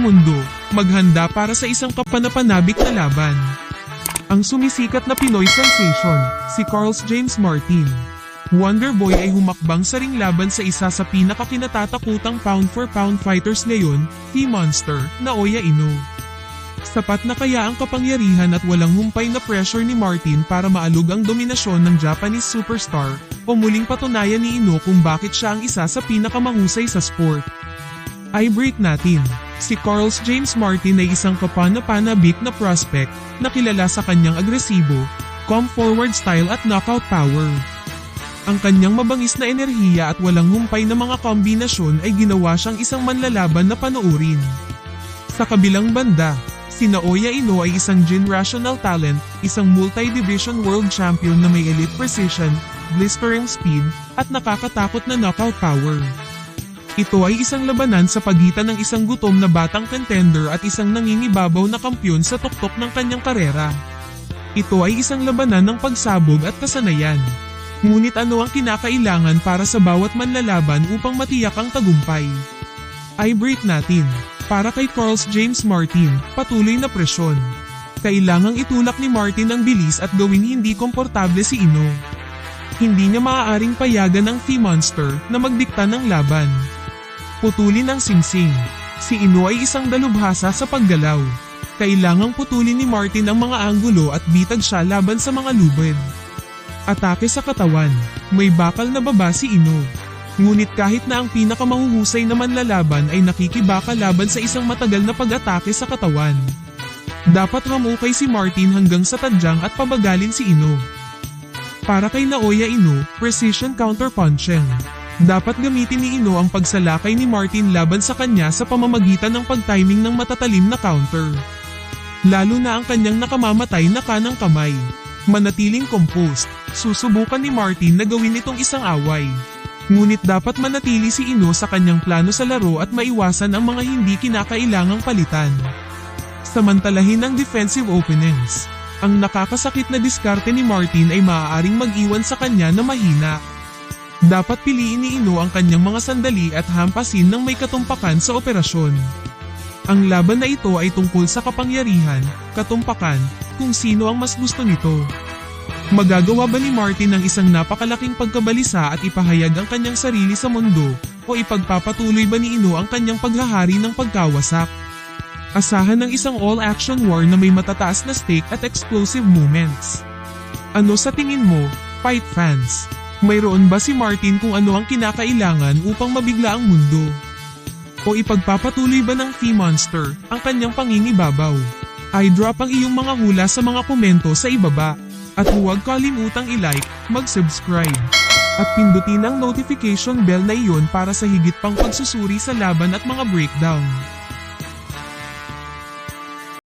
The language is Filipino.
mundo, maghanda para sa isang kapanapanabik na laban. Ang sumisikat na Pinoy sensation, si Carlos James Martin. Wonderboy ay humakbang sa ring laban sa isa sa pinakakinatatakutang pound-for-pound fighters ngayon, T-Monster, na Oya Ino. Sapat na kaya ang kapangyarihan at walang humpay na pressure ni Martin para maalog ang dominasyon ng Japanese superstar, o muling patunayan ni Ino kung bakit siya ang isa sa pinakamahusay sa sport. I-break natin. Si Carlos James Martin ay isang kapanapanabik na prospect na kilala sa kanyang agresibo, come forward style at knockout power. Ang kanyang mabangis na enerhiya at walang humpay na mga kombinasyon ay ginawa siyang isang manlalaban na panoorin. Sa kabilang banda, si Naoya Ino ay isang generational talent, isang multi-division world champion na may elite precision, blistering speed, at nakakatakot na knockout power. Ito ay isang labanan sa pagitan ng isang gutom na batang contender at isang nangingibabaw na kampyon sa tuktok ng kanyang karera. Ito ay isang labanan ng pagsabog at kasanayan. Ngunit ano ang kinakailangan para sa bawat manlalaban upang matiyak ang tagumpay? I-break natin. Para kay Carlos James Martin, patuloy na presyon. Kailangang itulak ni Martin ang bilis at gawing hindi komportable si Ino. Hindi niya maaaring payagan ang T-Monster na magdikta ng laban. Putulin ang singsing. Si Ino ay isang dalubhasa sa paggalaw. Kailangang putulin ni Martin ang mga anggulo at bitag siya laban sa mga lubid. Atake sa katawan. May bakal na baba si Ino. Ngunit kahit na ang pinakamahuhusay na manlalaban ay nakikibaka laban sa isang matagal na pag-atake sa katawan. Dapat hamukay si Martin hanggang sa tadyang at pabagalin si Ino. Para kay Naoya Ino, precision counterpunching. Dapat gamitin ni Ino ang pagsalakay ni Martin laban sa kanya sa pamamagitan ng pagtiming ng matatalim na counter. Lalo na ang kanyang nakamamatay na kanang kamay. Manatiling composed, susubukan ni Martin na gawin itong isang away. Ngunit dapat manatili si Ino sa kanyang plano sa laro at maiwasan ang mga hindi kinakailangang palitan. Samantalahin ang defensive openings. Ang nakakasakit na diskarte ni Martin ay maaaring mag-iwan sa kanya na mahina. Dapat piliin ni Ino ang kanyang mga sandali at hampasin ng may katumpakan sa operasyon. Ang laban na ito ay tungkol sa kapangyarihan, katumpakan, kung sino ang mas gusto nito. Magagawa ba ni Martin ang isang napakalaking pagkabalisa at ipahayag ang kanyang sarili sa mundo, o ipagpapatuloy ba ni Ino ang kanyang paghahari ng pagkawasak? Asahan ng isang all-action war na may matataas na stake at explosive moments. Ano sa tingin mo, fight fans? Mayroon ba si Martin kung ano ang kinakailangan upang mabigla ang mundo? O ipagpapatuloy ba ng T-Monster ang kanyang pangingibabaw? I-drop ang iyong mga hula sa mga komento sa ibaba. At huwag kalimutang i-like, mag-subscribe. At pindutin ang notification bell na iyon para sa higit pang pagsusuri sa laban at mga breakdown.